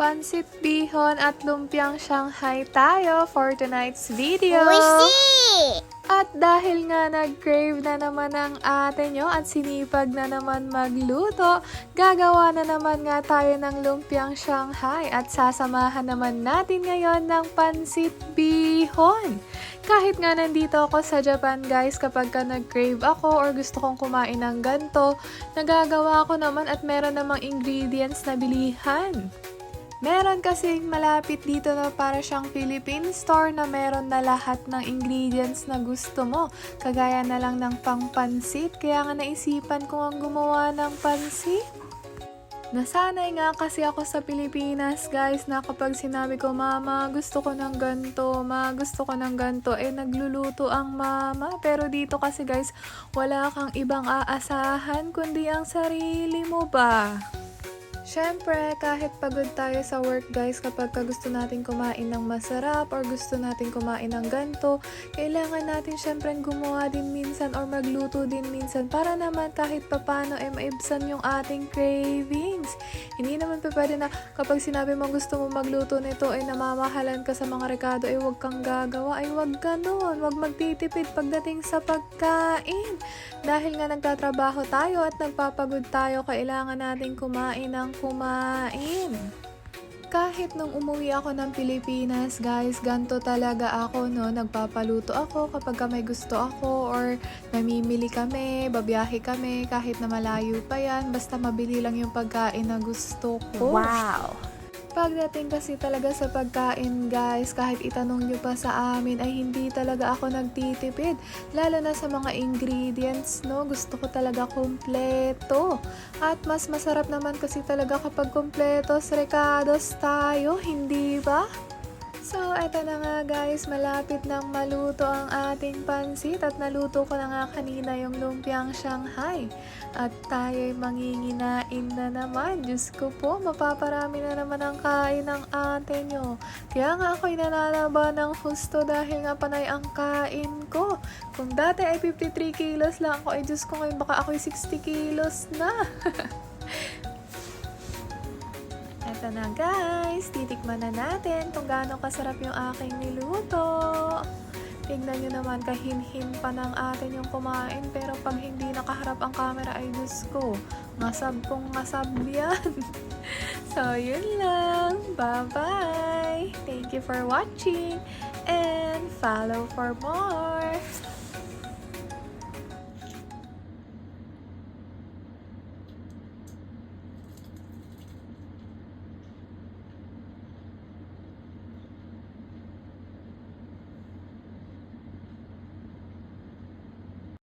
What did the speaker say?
Pansit Bihon at Lumpiang Shanghai tayo for tonight's video. Oishi! At dahil nga nag-crave na naman ang ate nyo at sinipag na naman magluto, gagawa na naman nga tayo ng Lumpiang Shanghai at sasamahan naman natin ngayon ng Pansit Bihon. Kahit nga nandito ako sa Japan guys, kapag ka nag-crave ako or gusto kong kumain ng ganto, nagagawa ko naman at meron namang ingredients na bilihan. Meron kasing malapit dito na para siyang Philippine store na meron na lahat ng ingredients na gusto mo. Kagaya na lang ng pangpansit, kaya nga naisipan ko ang gumawa ng pansit. Nasanay nga kasi ako sa Pilipinas, guys, na kapag sinabi ko, Mama, gusto ko ng ganto, Ma, gusto ko ng ganto, eh, nagluluto ang mama. Pero dito kasi, guys, wala kang ibang aasahan, kundi ang sarili mo ba? Siyempre, kahit pagod tayo sa work guys, kapag ka gusto natin kumain ng masarap or gusto natin kumain ng ganto, kailangan natin syempre gumawa din minsan or magluto din minsan para naman kahit papano ay maibsan yung ating cravings. Hindi naman pa pwede na kapag sinabi mo gusto mo magluto nito ay namamahalan ka sa mga rekado ay huwag kang gagawa, ay huwag ganun, huwag magtitipid pagdating sa pagkain. Dahil nga nagtatrabaho tayo at nagpapagod tayo, kailangan natin kumain ng kumain. Kahit nung umuwi ako ng Pilipinas, guys, ganto talaga ako, no? Nagpapaluto ako kapag ka may gusto ako or namimili kami, babiyahe kami, kahit na malayo pa yan, basta mabili lang yung pagkain na gusto ko. Wow! Pagdating kasi talaga sa pagkain guys, kahit itanong nyo pa sa amin ay hindi talaga ako nagtitipid. Lalo na sa mga ingredients, no? Gusto ko talaga kompleto. At mas masarap naman kasi talaga kapag kompletos recados tayo, hindi ba? So, eto na nga guys, malapit nang maluto ang ating pansit at naluto ko na nga kanina yung lumpiang Shanghai. At tayo'y manginginain na naman. Diyos ko po, mapaparami na naman ang kain ng ate nyo. Kaya nga ako'y nananaba ng husto dahil nga panay ang kain ko. Kung dati ay 53 kilos lang ako, ay Diyos ko ngayon baka ako'y 60 kilos na. Eto na guys, titikman na natin kung gaano kasarap yung aking niluto. Tignan nyo naman, kahinhin pa ng atin yung kumain, pero pag hindi nakaharap ang camera ay Diyos ko, ngasab kong ngasab yan. so, yun lang. Bye-bye! Thank you for watching and follow for more!